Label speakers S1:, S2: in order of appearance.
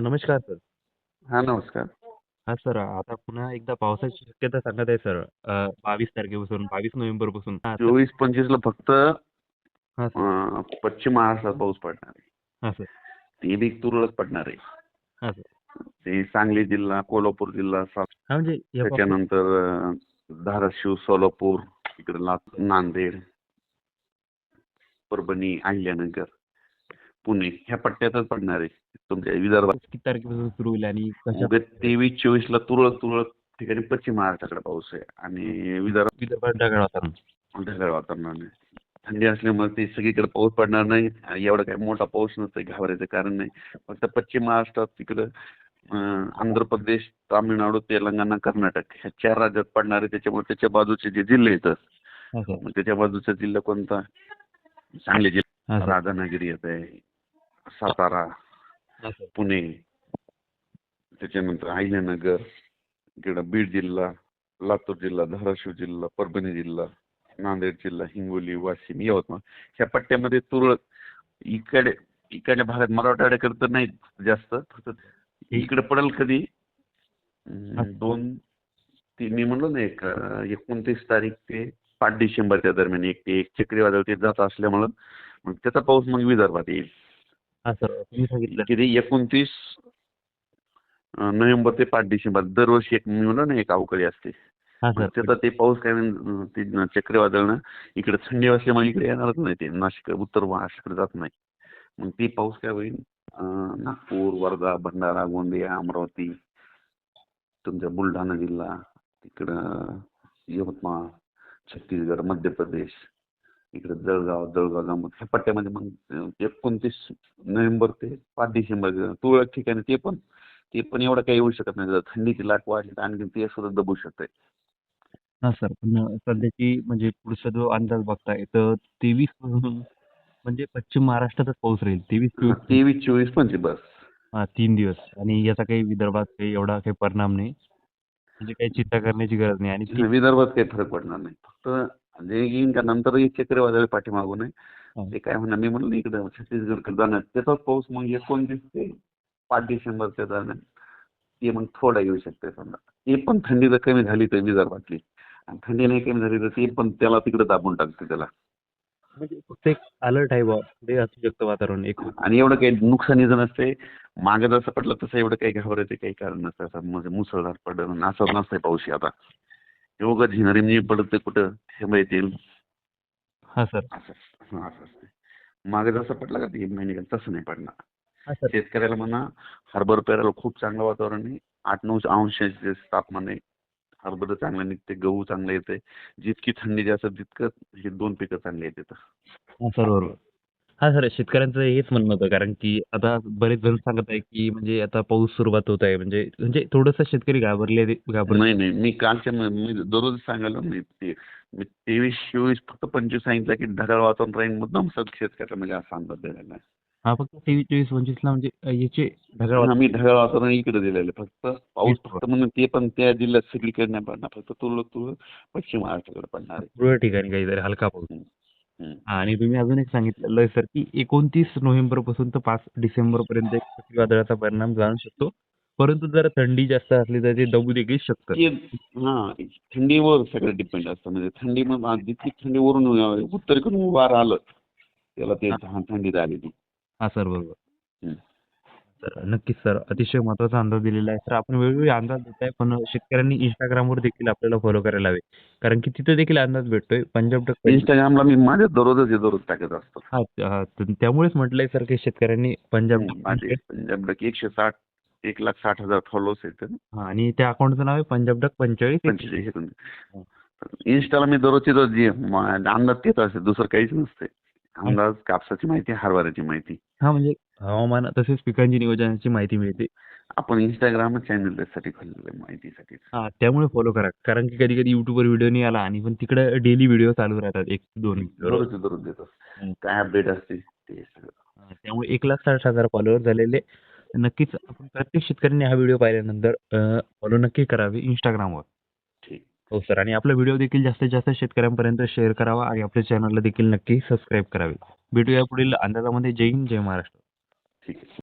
S1: नमस्कार सर.
S2: हां, नमस्कार.
S1: हां सर, आता पुन्हा एकदा पावसाची शक्यता सांगत आहे सर. अ, 22 तारखेपासून 22 नोव्हेंबरपासून. हां, तर
S2: 24-25 ला फक्त
S1: हां सर.
S2: अ, पश्चिम महाराष्ट्रात पाऊस पडणार आहे.
S1: हां सर.
S2: ते बी तुरळक पडणार आहे.
S1: हां सर.
S2: ते सांगली जिल्हा, कोल्हापूर जिल्हा,
S1: हां, म्हणजे या पावसात
S2: त्याच्यानंतर अ, धाराशिव, सोलापूर, इकडे लात नांदेड, परभणी, अहिल्यानगर, पुणे ह्या पट्ट्यातच पडणार आहे. तुमच्या विदर्भात
S1: किती तारखेपासून सुरू होईल आणि कशा
S2: उगाच 23-24 ला तुरळक तुरळक ठिकाणी पश्चिम महाराष्ट्राकडे पाऊस आहे आणि विदर्भात
S1: विदर्भात ढगाळ वातावरण?
S2: ढगाळ वातावरण आहे. थंडी असल्यामुळे ते सगळीकडे पाऊस पडणार नाही. एवढा काही मोठा पाऊस नसतोय घाबरायचं कारण नाही. फक्त पश्चिम महाराष्ट्रात तिकडं आंध्र प्रदेश, तामिळनाडू, तेलंगणा, कर्नाटक ह्या चार राज्यात पडणार आहे. त्याच्यामुळे त्याच्या बाजूचे जे जिल्हे येतात त्याच्या बाजूचा जिल्हा कोणता? सांगली जिल्हा. राधानगरी येत आहे, सातारा. पुणे, त्याच्यानंतर अहिल्यानगर, इकडं बीड जिल्हा, लातूर जिल्हा, धाराशिव जिल्हा, परभणी जिल्हा, नांदेड जिल्हा, हिंगोली, वाशिम, यवतमाळ ह्या पट्ट्यामध्ये तुरळक इकडे इकडच्या भागात मराठवाड्याकडे तर नाही जास्त फक्त इकडे पडेल कधी. दोन तीन मी म्हणलो ना एक एकोणतीस तारीख ते पाच डिसेंबरच्या दरम्यान एक एक चक्रीवादळ ते जात असल्यामुळं मग त्याचा पाऊस मग विदर्भात येईल
S1: हां सर. तुम्ही सांगितलं.
S2: एकोणतीस नोव्हेंबर ते पाच डिसेंबर दरवर्षी एक मी म्हणलो ना एक अवकाळी असते
S1: हां सर.
S2: त्याचा ते पाऊस काय ते न- चक्रीवादळ इकडे थंडी असल्यामुळे इकडे येणारच नाही ते नाशिक उत्तर महाराष्ट्राकडे जात नाही मग ते पाऊस काय होईल अं, नागपूर वर्धा भंडारा गोंदिया अमरावती तुमचा बुलढाणा जिल्हा तिकडं यवतमाळ छत्तीसगड मध्य प्रदेश इकडे जळगाव जळगाव जांबूत ह्या पट्ट्यामध्ये मग एकोणतीस नोव्हेंबर ते पाच डिसेंबर तुरळक ठिकाणी ते पण ते पण एवढं काही येऊ शकत नाही. जर थंडीची लाट वाढली तर आणखी ते सुद्धा दबू शकते
S1: हां सर. पण सध्याची म्हणजे पुढचा जो अंदाज बघताय तर 23 पासून म्हणजे पश्चिम महाराष्ट्रातच पाऊस राहील. 23-24
S2: तेवीस चोवीस पंचवीस बस.
S1: हां, 3 दिवस. आणि याचा काही विदर्भात काही एवढा काही परिणाम नाही. म्हणजे काही चिंता करण्याची गरज नाही. आणि
S2: विदर्भात काही फरक पडणार नाही. फक्त जे येईन का? नंतर एक चक्रीवादळ पाठीमागून आहे.
S1: हां.
S2: ते काय म्हणणार मी म्हणलं इकडं छत्तीसगडकडे जाणार. त्याचाच पाऊस मग एकोणतीस ते पाच डिसेंबरच्या दरम्यान ते मग थोडा येऊ शकते समजा. ते पण थंडी जर कमी झाली तर विदर्भातली आणि थंडी नाही कमी झाली तर ते पण त्याला तिकडे दाबून टाकते त्याला.
S1: म्हणजे अलर्ट आहे. ते असू शकतं वातावरण एक.
S2: आणि एवढं काही नुकसानीचं नसते मागे जसं पडलं तसं एवढं काही घाबरायचं काही कारण नसतं. असं म्हणजे मुसळधार पडलं. असं नसतंय पाऊस आता. एवढं झिनारी म्हणजे पडत ते कुठं थेंब येतील
S1: हां सर.
S2: असं हां मागे जसं पडलं का तीन महिने तसं नाही पडणार.
S1: हां सर.
S2: शेतकऱ्याला म्हणा हरभरा पेरायला खूप चांगलं वातावरण आहे. आठ नऊ अंश तापमान आहे हरभरा चांगलं निघते गहू चांगलं येते जितकी थंडी जास्त तितकं हे दोन पिकं चांगली येतात
S1: हां सर सर शेतकऱ्यांचं हेच म्हणणं होतं. कारण की आता बरेच जण सांगत आहे की म्हणजे आता पाऊस सुरुवात होत आहे. म्हणजे म्हणजे थोडंसं शेतकरी घाबरले घाबरले
S2: नाही नाही. मी कालच्या म- मी दररोज सांगायला ते मी तेवीस चोवीस फक्त पंचवीस सांगितलं की ढगाळ वातावरण राहील मुद्दाम सग शेतकऱ्याला म्हणजे असा अंदाज दिलेला आहे
S1: हां फक्त 23 24 25 ला म्हणजे अ, याचे ढगाळ
S2: हा,
S1: वातावरण.
S2: मी ढगाळ वातावरण इकडे दिलेलं आहे. फक्त पाऊस फक्त म्हणून ते पण त्या जिल्ह्यात सगळीकडे नाही पडणार. फक्त तुरळक तुरळक पश्चिम महाराष्ट्राकडे पडणार आहे.
S1: तुरळक ठिकाणी काहीतरी हलका पाऊस. हां, आणि तुम्ही अजून एक सांगितलेलं आहे सर की 29 नोव्हेंबरपासून तर 5 डिसेंबर पर्यंत एक चक्रीवादळाचा परिणाम जाणू शकतो. परंतु जर थंडी जास्त असली तर ते दबू देखील शकतं.
S2: हा थंडीवर सगळं डिपेंड असतं. म्हणजे थंडी मग जितकी थंडी वरून उत्तरेकडून वारं आलं. त्याला ते. थंडी ती
S1: हां सर बरोबर. तर नक्कीच सर अतिशय महत्त्वाचा अंदाज दिलेला आहे. सर आपण वेगवेगळे अंदाज देत आहे पण शेतकऱ्यांनी इंस्टाग्रामवर देखील आपल्याला फॉलो करायला हवे. कारण की तिथे देखील अंदाज भेटतोय. पंजाब
S2: इंस्टाग्रामला मी माझ्या दररोजच हे दररोज टाकत असतो.
S1: हा हा, तर त्यामुळेच म्हटलंय सर की शेतकऱ्यांनी पंजाब
S2: माझे पंजाब डक एकशे साठ एक लाख साठ हजार फॉलोअर्स आहेत.
S1: हा, आणि त्या अकाउंटचं नाव आहे पंजाब टक पंचेचाळीस
S2: पंचेचाळीस इंस्टाला मी दररोजची रोज जी म- अंदाज तेच असते दुसरं काहीच नसते अंदाज कापसाची माहिती हरभऱ्याची माहिती.
S1: हा म्हणजे हवामान तसेच पिकांची नियोजनाची माहिती मिळते.
S2: आपण इंस्टाग्राम चॅनल त्यासाठी खोललेलं आहे माहितीसाठी.
S1: हा त्यामुळे फॉलो करा. कारण की कधी कधी युट्यूबवर व्हिडिओ नाही आला आणि पण तिकडे डेली व्हिडिओ चालू राहतात एक दोन video.
S2: दररोज दररोज देतो. काय अपडेट असते ते सगळं.
S1: त्यामुळे एक लाख साठ हजार फॉलोअर झालेले. नक्कीच आपण प्रत्येक शेतकऱ्यांनी हा व्हिडिओ पाहिल्यानंतर फॉलो नक्की करावे इंस्टाग्रामवर
S2: ठीक.
S1: हो सर. आणि आपला व्हिडिओ देखील जास्तीत जास्त शेतकऱ्यांपर्यंत शेअर करावा आणि आपल्या चॅनलला देखील नक्की सबस्क्राईब करावे. भेटूया पुढील अंदाजामध्ये. जय हिंद जय महाराष्ट्र.
S2: ठीक आहे